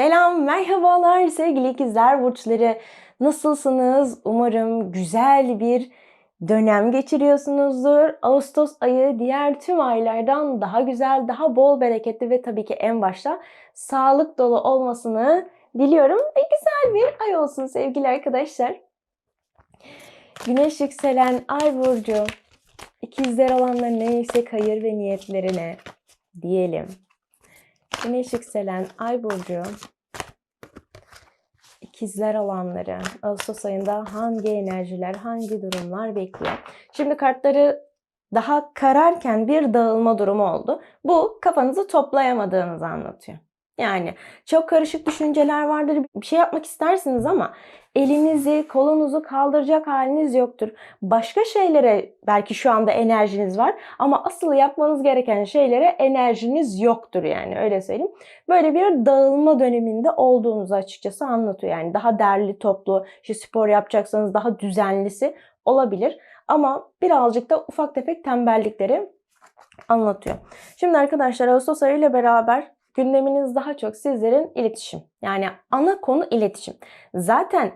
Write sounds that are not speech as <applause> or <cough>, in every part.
Selam, merhabalar sevgili ikizler burçları. Nasılsınız? Umarım güzel bir dönem geçiriyorsunuzdur. Ağustos ayı diğer tüm aylardan daha güzel, daha bol bereketli ve tabii ki en başta sağlık dolu olmasını diliyorum. Ve güzel bir ay olsun sevgili arkadaşlar. Güneş yükselen ay burcu, ikizler olanların en yüksek hayır ve niyetlerine diyelim. Güneş yükselen ay burcu ikizler olanları Ağustos ayında hangi enerjiler, hangi durumlar bekliyor? Şimdi kartları daha kararken bir dağılma durumu oldu. Bu kafanızı toplayamadığınızı anlatıyor. Yani çok karışık düşünceler vardır. Bir şey yapmak istersiniz ama elinizi, kolunuzu kaldıracak haliniz yoktur. Başka şeylere belki şu anda enerjiniz var ama asıl yapmanız gereken şeylere enerjiniz yoktur yani öyle söyleyeyim. Böyle bir dağılma döneminde olduğunuzu açıkçası anlatıyor. Yani daha derli toplu, işte spor yapacaksanız daha düzenlisi olabilir. Ama birazcık da ufak tefek tembellikleri anlatıyor. Şimdi arkadaşlar Ağustos ayı ile beraber gündeminiz daha çok sizlerin iletişim. Yani ana konu iletişim. Zaten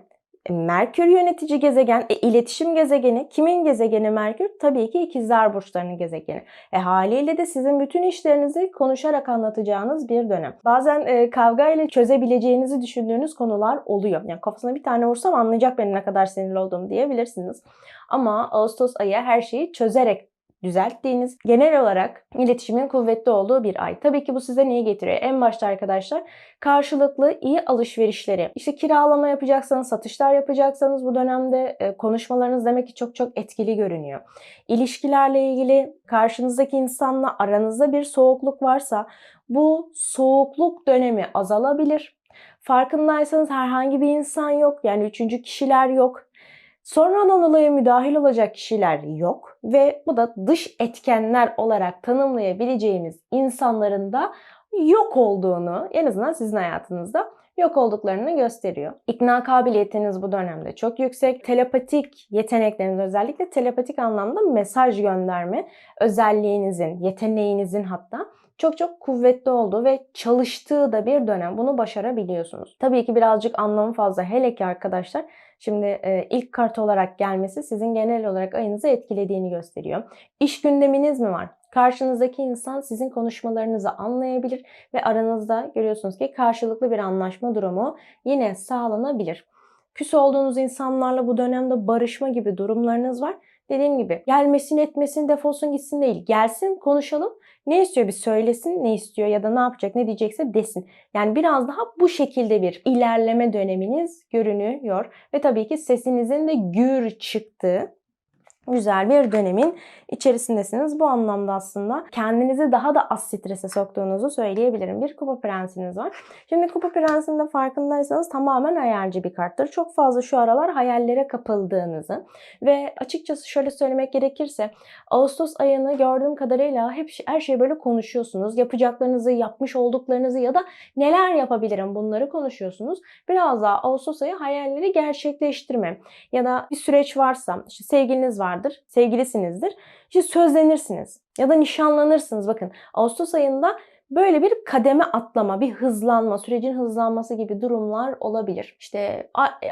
Merkür yönetici gezegen, e, iletişim gezegeni. Kimin gezegeni Merkür? Tabii ki ikizler burçlarının gezegeni. E haliyle de sizin bütün işlerinizi konuşarak anlatacağınız bir dönem. Bazen e, kavga ile çözebileceğinizi düşündüğünüz konular oluyor. Yani kafasına bir tane vursam anlayacak benim ne kadar sinirli olduğumu diyebilirsiniz. Ama Ağustos ayı her şeyi çözerek düzelttiğiniz, genel olarak iletişimin kuvvetli olduğu bir ay. Tabii ki bu size neyi getiriyor? En başta arkadaşlar karşılıklı iyi alışverişleri. İşte kiralama yapacaksanız, satışlar yapacaksanız bu dönemde e, konuşmalarınız demek ki çok çok etkili görünüyor. İlişkilerle ilgili karşınızdaki insanla aranızda bir soğukluk varsa bu soğukluk dönemi azalabilir. Farkındaysanız herhangi bir insan yok. Yani üçüncü kişiler yok. Sonradan olaya müdahil olacak kişiler yok ve bu da dış etkenler olarak tanımlayabileceğimiz insanların da yok olduğunu en azından sizin hayatınızda yok olduklarını gösteriyor. İkna kabiliyetiniz bu dönemde çok yüksek. Telepatik yetenekleriniz özellikle telepatik anlamda mesaj gönderme özelliğinizin, yeteneğinizin hatta çok çok kuvvetli olduğu ve çalıştığı da bir dönem. Bunu başarabiliyorsunuz. Tabii ki birazcık anlamı fazla. Hele ki arkadaşlar şimdi e, ilk kart olarak gelmesi sizin genel olarak ayınızı etkilediğini gösteriyor. İş gündeminiz mi var? Karşınızdaki insan sizin konuşmalarınızı anlayabilir ve aranızda görüyorsunuz ki karşılıklı bir anlaşma durumu yine sağlanabilir. Küs olduğunuz insanlarla bu dönemde barışma gibi durumlarınız var. Dediğim gibi gelmesin etmesin defolsun gitsin değil. Gelsin konuşalım ne istiyor bir söylesin, ne istiyor ya da ne yapacak, ne diyecekse desin. Yani biraz daha bu şekilde bir ilerleme döneminiz görünüyor. Ve tabii ki sesinizin de gür çıktığı güzel bir dönemin içerisindesiniz. Bu anlamda aslında kendinizi daha da az strese soktuğunuzu söyleyebilirim. Bir kupa prensiniz var. Şimdi kupa prensinde farkındaysanız tamamen hayalci bir karttır. Çok fazla şu aralar hayallere kapıldığınızı ve açıkçası şöyle söylemek gerekirse Ağustos ayını gördüğüm kadarıyla hep her şeyi böyle konuşuyorsunuz. Yapacaklarınızı, yapmış olduklarınızı ya da neler yapabilirim bunları konuşuyorsunuz. Biraz daha Ağustos ayı hayalleri gerçekleştirme ya da bir süreç varsa işte sevgiliniz vardır, sevgilisinizdir işte sözlenirsiniz ya da nişanlanırsınız. Bakın Ağustos ayında böyle bir kademe atlama, bir hızlanma, sürecin hızlanması gibi durumlar olabilir. İşte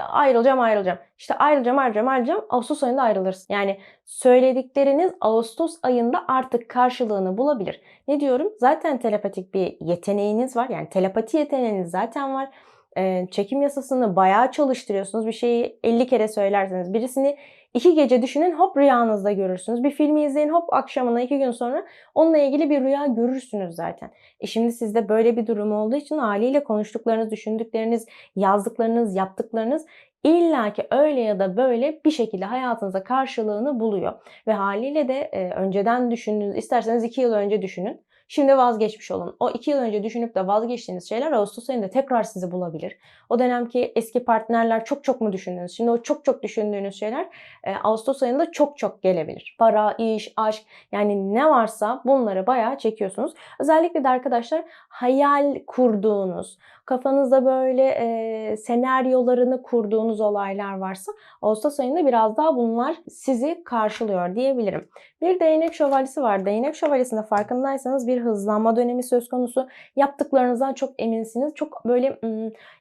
ayrılacağım, ayrılacağım. İşte ayrılacağım, ayrılacağım, ayrılacağım. Ağustos ayında ayrılırsın. Yani söyledikleriniz Ağustos ayında artık karşılığını bulabilir. Ne diyorum? Zaten telepatik bir yeteneğiniz var. Yani telepati yeteneğiniz zaten var. Çekim yasasını bayağı çalıştırıyorsunuz. Bir şeyi 50 kere söylerseniz birisini İki gece düşünün hop rüyanızda görürsünüz. Bir filmi izleyin hop akşamına iki gün sonra onunla ilgili bir rüya görürsünüz zaten. E şimdi sizde böyle bir durum olduğu için haliyle konuştuklarınız, düşündükleriniz, yazdıklarınız, yaptıklarınız illaki öyle ya da böyle bir şekilde hayatınıza karşılığını buluyor. Ve haliyle de e, önceden düşündüğünüz, isterseniz iki yıl önce düşünün. Şimdi vazgeçmiş olun. O iki yıl önce düşünüp de vazgeçtiğiniz şeyler Ağustos ayında tekrar sizi bulabilir. O dönemki eski partnerler çok çok mu düşündünüz? Şimdi o çok çok düşündüğünüz şeyler e, Ağustos ayında çok çok gelebilir. Para, iş, aşk yani ne varsa bunları bayağı çekiyorsunuz. Özellikle de arkadaşlar hayal kurduğunuz, kafanızda böyle e, senaryolarını kurduğunuz olaylar varsa Ağustos ayında biraz daha bunlar sizi karşılıyor diyebilirim. Bir değnek şövalyesi var. Değnek şövalyesinde farkındaysanız bir hızlanma dönemi söz konusu. Yaptıklarınızdan çok eminsiniz. Çok böyle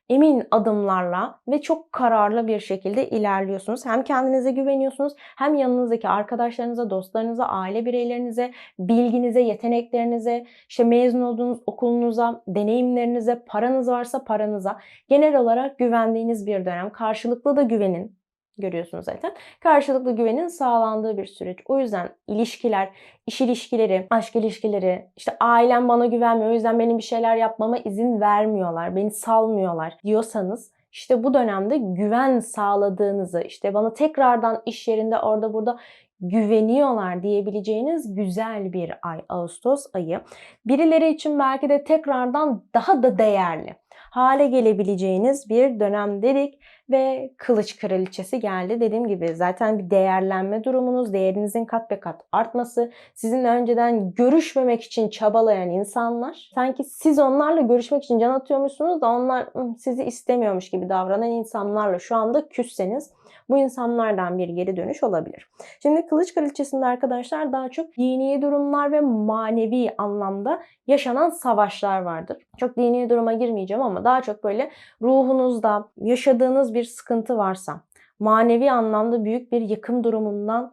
emin adımlarla ve çok kararlı bir şekilde ilerliyorsunuz. Hem kendinize güveniyorsunuz hem yanınızdaki arkadaşlarınıza, dostlarınıza, aile bireylerinize, bilginize, yeteneklerinize, işte mezun olduğunuz okulunuza, deneyimlerinize, paranız varsa paranıza genel olarak güvendiğiniz bir dönem. Karşılıklı da güvenin görüyorsunuz zaten. Karşılıklı güvenin sağlandığı bir süreç. O yüzden ilişkiler, iş ilişkileri, aşk ilişkileri, işte ailem bana güvenmiyor o yüzden benim bir şeyler yapmama izin vermiyorlar, beni salmıyorlar diyorsanız işte bu dönemde güven sağladığınızı, işte bana tekrardan iş yerinde orada burada güveniyorlar diyebileceğiniz güzel bir ay Ağustos ayı. Birileri için belki de tekrardan daha da değerli hale gelebileceğiniz bir dönem dedik ve kılıç kraliçesi geldi. Dediğim gibi zaten bir değerlenme durumunuz, değerinizin kat be kat artması, sizinle önceden görüşmemek için çabalayan insanlar, sanki siz onlarla görüşmek için can atıyormuşsunuz da onlar sizi istemiyormuş gibi davranan insanlarla şu anda küsseniz bu insanlardan bir geri dönüş olabilir. Şimdi Kılıç Kraliçesi'nde arkadaşlar daha çok dini durumlar ve manevi anlamda yaşanan savaşlar vardır. Çok dini duruma girmeyeceğim ama daha çok böyle ruhunuzda yaşadığınız bir sıkıntı varsa, manevi anlamda büyük bir yıkım durumundan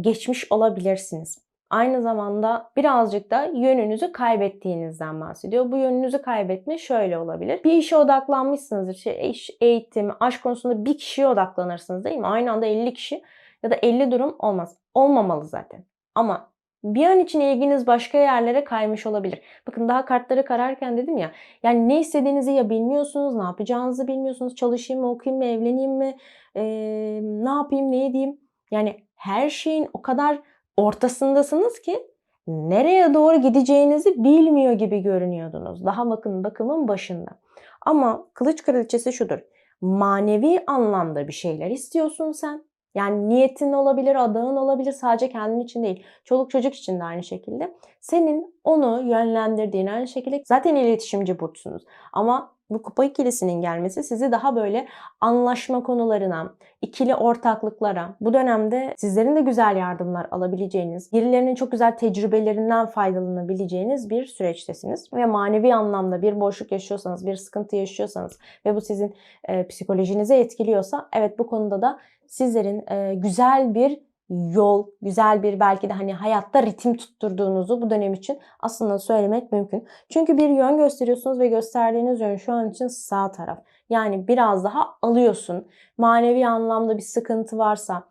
geçmiş olabilirsiniz aynı zamanda birazcık da yönünüzü kaybettiğinizden bahsediyor. Bu yönünüzü kaybetme şöyle olabilir. Bir işe odaklanmışsınızdır. İşte iş, eğitim, aşk konusunda bir kişiye odaklanırsınız değil mi? Aynı anda 50 kişi ya da 50 durum olmaz. Olmamalı zaten. Ama bir an için ilginiz başka yerlere kaymış olabilir. Bakın daha kartları kararken dedim ya. Yani ne istediğinizi ya bilmiyorsunuz, ne yapacağınızı bilmiyorsunuz. Çalışayım mı, okuyayım mı, evleneyim mi, ee, ne yapayım, ne edeyim. Yani her şeyin o kadar ortasındasınız ki nereye doğru gideceğinizi bilmiyor gibi görünüyordunuz. Daha bakın bakımın başında. Ama kılıç kraliçesi şudur. Manevi anlamda bir şeyler istiyorsun sen. Yani niyetin olabilir, adağın olabilir sadece kendin için değil. Çoluk çocuk için de aynı şekilde. Senin onu yönlendirdiğin aynı şekilde zaten iletişimci burçsunuz. Ama bu kupa ikilisinin gelmesi sizi daha böyle anlaşma konularına, ikili ortaklıklara, bu dönemde sizlerin de güzel yardımlar alabileceğiniz, birilerinin çok güzel tecrübelerinden faydalanabileceğiniz bir süreçtesiniz. Ve manevi anlamda bir boşluk yaşıyorsanız, bir sıkıntı yaşıyorsanız ve bu sizin e, psikolojinizi etkiliyorsa evet bu konuda da sizlerin e, güzel bir yol, güzel bir belki de hani hayatta ritim tutturduğunuzu bu dönem için aslında söylemek mümkün. Çünkü bir yön gösteriyorsunuz ve gösterdiğiniz yön şu an için sağ taraf. Yani biraz daha alıyorsun. Manevi anlamda bir sıkıntı varsa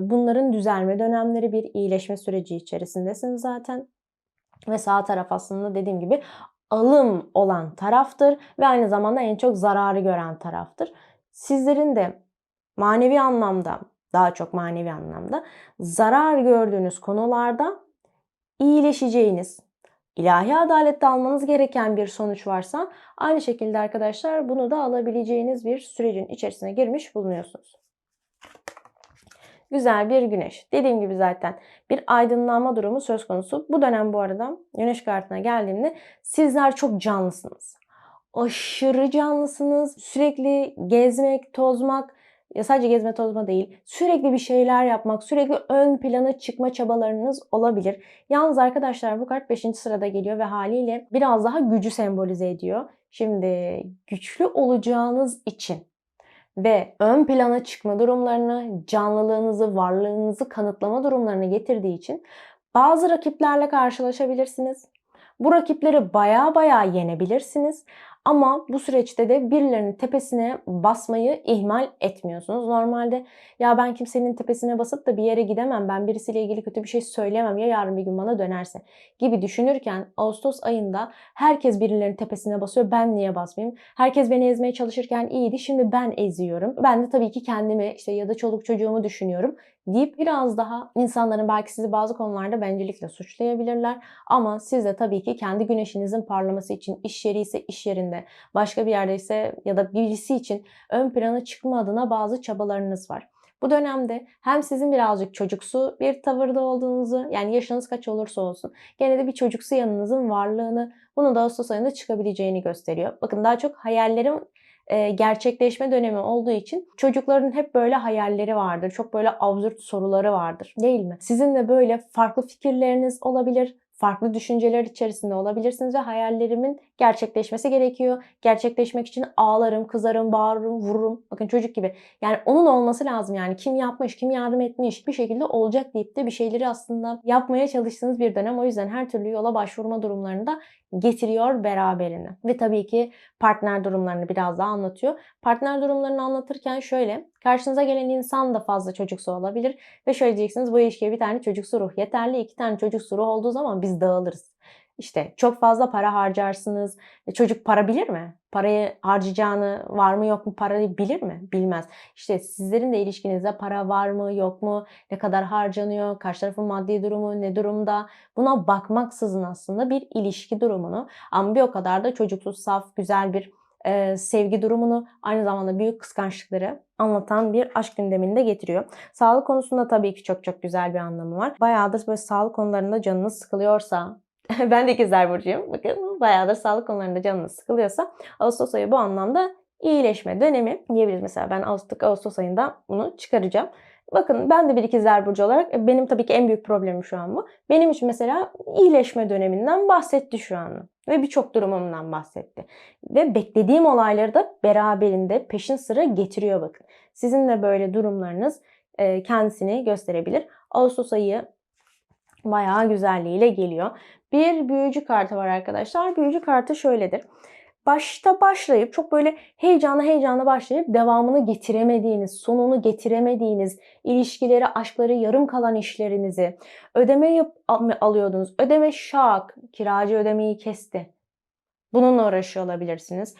bunların düzelme dönemleri bir iyileşme süreci içerisindesin zaten. Ve sağ taraf aslında dediğim gibi alım olan taraftır ve aynı zamanda en çok zararı gören taraftır. Sizlerin de manevi anlamda daha çok manevi anlamda zarar gördüğünüz konularda iyileşeceğiniz, ilahi adalette almanız gereken bir sonuç varsa aynı şekilde arkadaşlar bunu da alabileceğiniz bir sürecin içerisine girmiş bulunuyorsunuz. Güzel bir güneş. Dediğim gibi zaten bir aydınlanma durumu söz konusu. Bu dönem bu arada güneş kartına geldiğimde sizler çok canlısınız. Aşırı canlısınız. Sürekli gezmek, tozmak, ya sadece gezme tozma değil, sürekli bir şeyler yapmak, sürekli ön plana çıkma çabalarınız olabilir. Yalnız arkadaşlar bu kart 5. sırada geliyor ve haliyle biraz daha gücü sembolize ediyor. Şimdi güçlü olacağınız için ve ön plana çıkma durumlarını, canlılığınızı, varlığınızı kanıtlama durumlarını getirdiği için bazı rakiplerle karşılaşabilirsiniz. Bu rakipleri baya baya yenebilirsiniz. Ama bu süreçte de birilerinin tepesine basmayı ihmal etmiyorsunuz. Normalde ya ben kimsenin tepesine basıp da bir yere gidemem, ben birisiyle ilgili kötü bir şey söyleyemem ya yarın bir gün bana dönerse gibi düşünürken Ağustos ayında herkes birilerinin tepesine basıyor. Ben niye basmayayım? Herkes beni ezmeye çalışırken iyiydi. Şimdi ben eziyorum. Ben de tabii ki kendimi işte ya da çoluk çocuğumu düşünüyorum deyip biraz daha insanların belki sizi bazı konularda bencillikle suçlayabilirler. Ama siz de tabii ki kendi güneşinizin parlaması için iş yeri ise iş yerinde, başka bir yerde ise ya da birisi için ön plana çıkma adına bazı çabalarınız var. Bu dönemde hem sizin birazcık çocuksu bir tavırda olduğunuzu yani yaşınız kaç olursa olsun gene de bir çocuksu yanınızın varlığını bunu da Ağustos ayında çıkabileceğini gösteriyor. Bakın daha çok hayallerim e, gerçekleşme dönemi olduğu için çocukların hep böyle hayalleri vardır. Çok böyle absürt soruları vardır değil mi? Sizin de böyle farklı fikirleriniz olabilir farklı düşünceler içerisinde olabilirsiniz ve hayallerimin gerçekleşmesi gerekiyor. Gerçekleşmek için ağlarım, kızarım, bağırırım, vururum. Bakın çocuk gibi. Yani onun olması lazım yani. Kim yapmış, kim yardım etmiş bir şekilde olacak deyip de bir şeyleri aslında yapmaya çalıştığınız bir dönem. O yüzden her türlü yola başvurma durumlarında getiriyor beraberine. Ve tabii ki partner durumlarını biraz daha anlatıyor. Partner durumlarını anlatırken şöyle, karşınıza gelen insan da fazla çocuksu olabilir ve şöyle diyeceksiniz bu ilişkiye bir tane çocuksu ruh yeterli, iki tane çocuksu ruh olduğu zaman biz dağılırız. İşte çok fazla para harcarsınız. E, çocuk para bilir mi? Parayı harcayacağını var mı yok mu parayı bilir mi? Bilmez. İşte sizlerin de ilişkinizde para var mı yok mu? Ne kadar harcanıyor? Karşı tarafın maddi durumu ne durumda? Buna bakmaksızın aslında bir ilişki durumunu ama bir o kadar da çocuksuz, saf, güzel bir e, sevgi durumunu aynı zamanda büyük kıskançlıkları anlatan bir aşk gündeminde getiriyor. Sağlık konusunda tabii ki çok çok güzel bir anlamı var. Bayağıdır böyle sağlık konularında canınız sıkılıyorsa <laughs> ben de ikizler burcuyum. Bakın bayağıdır sağlık konularında canınız sıkılıyorsa Ağustos ayı bu anlamda iyileşme dönemi diyebiliriz. Mesela ben Ağustos, Ağustos ayında bunu çıkaracağım. Bakın ben de bir ikizler burcu olarak e, benim tabii ki en büyük problemim şu an bu. Benim için mesela iyileşme döneminden bahsetti şu an ve birçok durumumdan bahsetti. Ve beklediğim olayları da beraberinde peşin sıra getiriyor bakın. Sizin de böyle durumlarınız e, kendisini gösterebilir. Ağustos ayı bayağı güzelliğiyle geliyor. Bir büyücü kartı var arkadaşlar. Büyücü kartı şöyledir. Başta başlayıp çok böyle heyecanlı heyecanlı başlayıp devamını getiremediğiniz, sonunu getiremediğiniz, ilişkileri, aşkları yarım kalan işlerinizi ödeme yap alıyordunuz. Ödeme şak, kiracı ödemeyi kesti. Bununla uğraşıyor olabilirsiniz.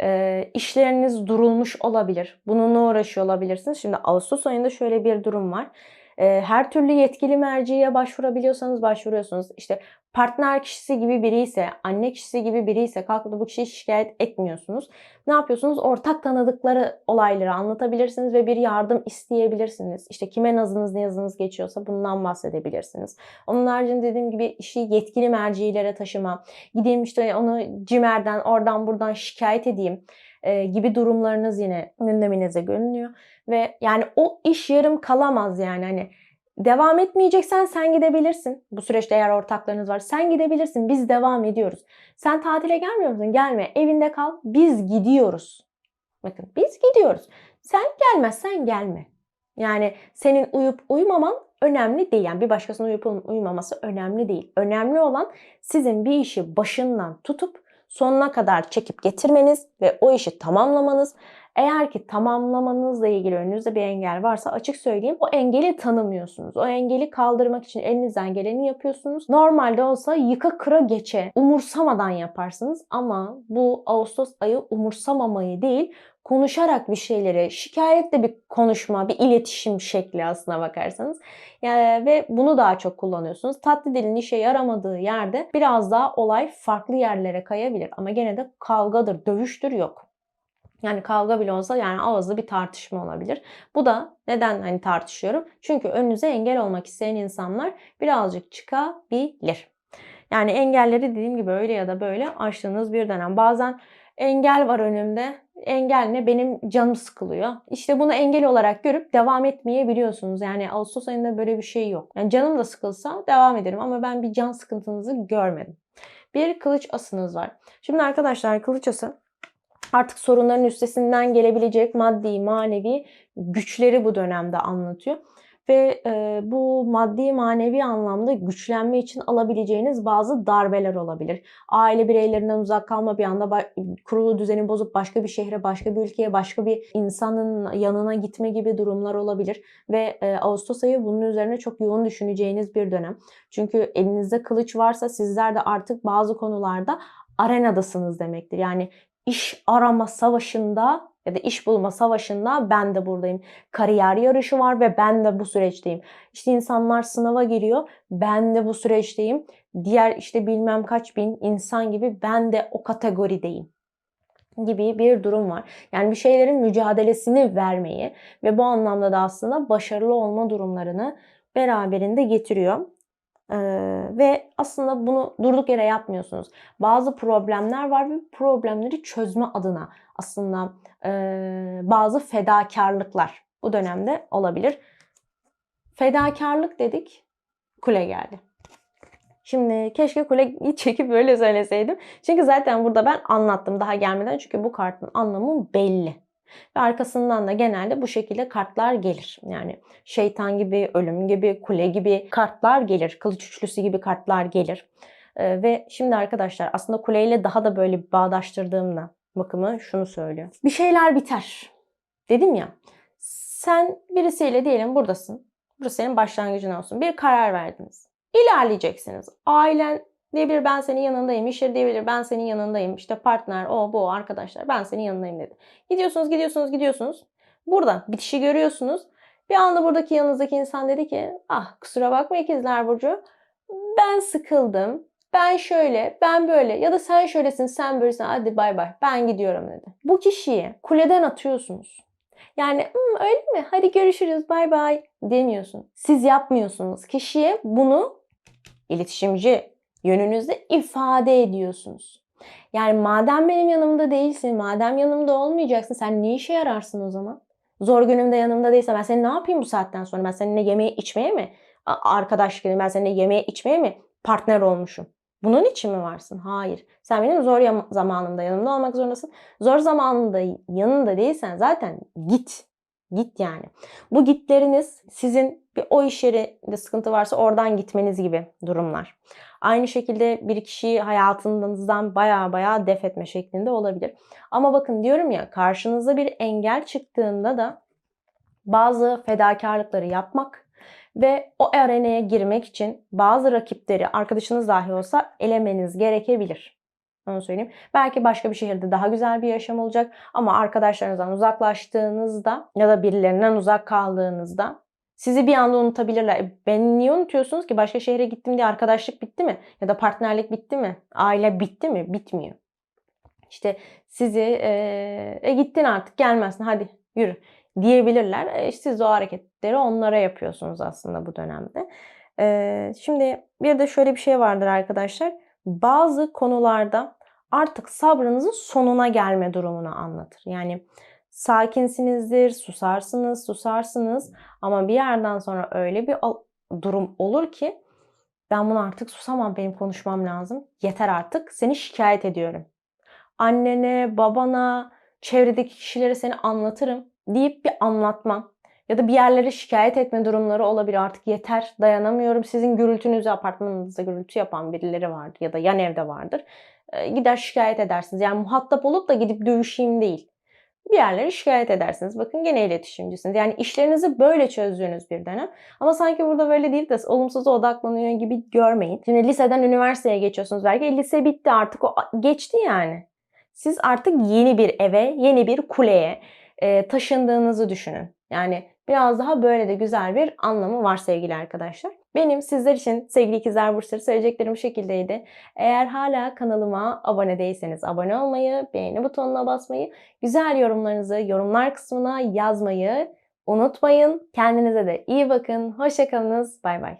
E, işleriniz durulmuş olabilir. Bununla uğraşıyor olabilirsiniz. Şimdi Ağustos ayında şöyle bir durum var. Her türlü yetkili merciye başvurabiliyorsanız başvuruyorsunuz. İşte partner kişisi gibi biri ise, anne kişisi gibi biri ise kalkıp da bu kişiyi şikayet etmiyorsunuz. Ne yapıyorsunuz? Ortak tanıdıkları olayları anlatabilirsiniz ve bir yardım isteyebilirsiniz. İşte kime nazınız ne yazınız geçiyorsa bundan bahsedebilirsiniz. Onun haricinde dediğim gibi işi yetkili mercilere taşıma, gideyim işte onu cimerden oradan buradan şikayet edeyim e, gibi durumlarınız yine gündeminize görünüyor. Ve yani o iş yarım kalamaz yani hani Devam etmeyeceksen sen gidebilirsin. Bu süreçte eğer ortaklarınız var sen gidebilirsin. Biz devam ediyoruz. Sen tatile gelmiyor musun? Gelme. Evinde kal. Biz gidiyoruz. Bakın biz gidiyoruz. Sen gelmezsen gelme. Yani senin uyup uyumaman önemli değil. Yani bir başkasının uyup uyumaması önemli değil. Önemli olan sizin bir işi başından tutup sonuna kadar çekip getirmeniz ve o işi tamamlamanız. Eğer ki tamamlamanızla ilgili önünüzde bir engel varsa açık söyleyeyim o engeli tanımıyorsunuz. O engeli kaldırmak için elinizden geleni yapıyorsunuz. Normalde olsa yıka kıra geçe umursamadan yaparsınız ama bu Ağustos ayı umursamamayı değil konuşarak bir şeyleri, şikayetle bir konuşma, bir iletişim şekli aslına bakarsanız. Yani, ve bunu daha çok kullanıyorsunuz. Tatlı dilin işe yaramadığı yerde biraz daha olay farklı yerlere kayabilir. Ama gene de kavgadır, dövüştür yok. Yani kavga bile olsa yani ağızlı bir tartışma olabilir. Bu da neden hani tartışıyorum? Çünkü önünüze engel olmak isteyen insanlar birazcık çıkabilir. Yani engelleri dediğim gibi öyle ya da böyle aştığınız bir dönem. Bazen engel var önümde. Engel ne? Benim canım sıkılıyor. İşte bunu engel olarak görüp devam etmeyebiliyorsunuz. Yani Ağustos ayında böyle bir şey yok. Yani canım da sıkılsa devam ederim ama ben bir can sıkıntınızı görmedim. Bir kılıç asınız var. Şimdi arkadaşlar kılıç ası artık sorunların üstesinden gelebilecek maddi, manevi güçleri bu dönemde anlatıyor ve e, bu maddi manevi anlamda güçlenme için alabileceğiniz bazı darbeler olabilir. Aile bireylerinden uzak kalma bir anda kurulu düzeni bozup başka bir şehre, başka bir ülkeye, başka bir insanın yanına gitme gibi durumlar olabilir ve e, Ağustos ayı bunun üzerine çok yoğun düşüneceğiniz bir dönem. Çünkü elinizde kılıç varsa sizler de artık bazı konularda arenadasınız demektir. Yani iş arama savaşında ya da iş bulma savaşında ben de buradayım. Kariyer yarışı var ve ben de bu süreçteyim. İşte insanlar sınava giriyor. Ben de bu süreçteyim. Diğer işte bilmem kaç bin insan gibi ben de o kategorideyim. gibi bir durum var. Yani bir şeylerin mücadelesini vermeyi ve bu anlamda da aslında başarılı olma durumlarını beraberinde getiriyor. Ee, ve aslında bunu durduk yere yapmıyorsunuz. Bazı problemler var ve problemleri çözme adına aslında e, bazı fedakarlıklar bu dönemde olabilir. Fedakarlık dedik, kule geldi. Şimdi keşke kuleyi <laughs> çekip böyle söyleseydim. Çünkü zaten burada ben anlattım daha gelmeden. Çünkü bu kartın anlamı belli. Ve arkasından da genelde bu şekilde kartlar gelir. Yani şeytan gibi, ölüm gibi, kule gibi kartlar gelir. Kılıç üçlüsü gibi kartlar gelir. Ee, ve şimdi arkadaşlar aslında kuleyle daha da böyle bağdaştırdığımda bakımı şunu söylüyor. Bir şeyler biter. Dedim ya. Sen birisiyle diyelim buradasın. Burası senin başlangıcın olsun. Bir karar verdiniz. İlerleyeceksiniz. Ailen diyebilir ben senin yanındayım. İş diyebilir ben senin yanındayım. İşte partner, o bu arkadaşlar ben senin yanındayım dedi. Gidiyorsunuz, gidiyorsunuz, gidiyorsunuz. Burada bitişi görüyorsunuz. Bir anda buradaki yanınızdaki insan dedi ki ah kusura bakma ikizler Burcu. Ben sıkıldım. Ben şöyle, ben böyle ya da sen şöylesin, sen böylesin. Hadi bay bay. Ben gidiyorum dedi. Bu kişiyi kuleden atıyorsunuz. Yani "Hmm, öyle mi? Hadi görüşürüz bay bay demiyorsun. Siz yapmıyorsunuz. Kişiye bunu iletişimci yönünüzde ifade ediyorsunuz. Yani madem benim yanımda değilsin, madem yanımda olmayacaksın sen ne işe yararsın o zaman? Zor günümde yanımda değilse ben seni ne yapayım bu saatten sonra? Ben seninle yemeğe içmeye mi? Arkadaş gibi ben seninle yemeğe içmeye mi partner olmuşum? Bunun için mi varsın? Hayır. Sen benim zor zamanımda yanımda olmak zorundasın. Zor zamanında yanında değilsen zaten git. Git yani. Bu gitleriniz sizin bir o iş yerinde sıkıntı varsa oradan gitmeniz gibi durumlar. Aynı şekilde bir kişiyi hayatınızdan baya baya def etme şeklinde olabilir. Ama bakın diyorum ya karşınıza bir engel çıktığında da bazı fedakarlıkları yapmak ve o arenaya girmek için bazı rakipleri arkadaşınız dahi olsa elemeniz gerekebilir. Onu söyleyeyim. Belki başka bir şehirde daha güzel bir yaşam olacak ama arkadaşlarınızdan uzaklaştığınızda ya da birilerinden uzak kaldığınızda sizi bir anda unutabilirler. E, ben niye unutuyorsunuz ki? Başka şehre gittim diye arkadaşlık bitti mi? Ya da partnerlik bitti mi? Aile bitti mi? Bitmiyor. İşte sizi e, e, gittin artık gelmezsin hadi yürü diyebilirler. E, siz o hareketleri onlara yapıyorsunuz aslında bu dönemde. E, şimdi bir de şöyle bir şey vardır arkadaşlar. Bazı konularda artık sabrınızın sonuna gelme durumunu anlatır. Yani sakinsinizdir, susarsınız, susarsınız ama bir yerden sonra öyle bir durum olur ki ben bunu artık susamam, benim konuşmam lazım. Yeter artık, seni şikayet ediyorum. Annene, babana, çevredeki kişilere seni anlatırım deyip bir anlatma ya da bir yerlere şikayet etme durumları olabilir. Artık yeter, dayanamıyorum. Sizin gürültünüzü apartmanınızda gürültü yapan birileri vardır ya da yan evde vardır. Gider şikayet edersiniz. Yani muhatap olup da gidip dövüşeyim değil bir yerlere şikayet edersiniz. Bakın gene iletişimcisiniz. Yani işlerinizi böyle çözdüğünüz bir dönem. Ama sanki burada böyle değil de olumsuza odaklanıyor gibi görmeyin. Şimdi liseden üniversiteye geçiyorsunuz belki. E, lise bitti artık o geçti yani. Siz artık yeni bir eve, yeni bir kuleye e, taşındığınızı düşünün. Yani biraz daha böyle de güzel bir anlamı var sevgili arkadaşlar. Benim sizler için sevgili ikizler burçları söyleyeceklerim bu şekildeydi. Eğer hala kanalıma abone değilseniz abone olmayı, beğeni butonuna basmayı, güzel yorumlarınızı yorumlar kısmına yazmayı unutmayın. Kendinize de iyi bakın. Hoşçakalınız. Bay bay.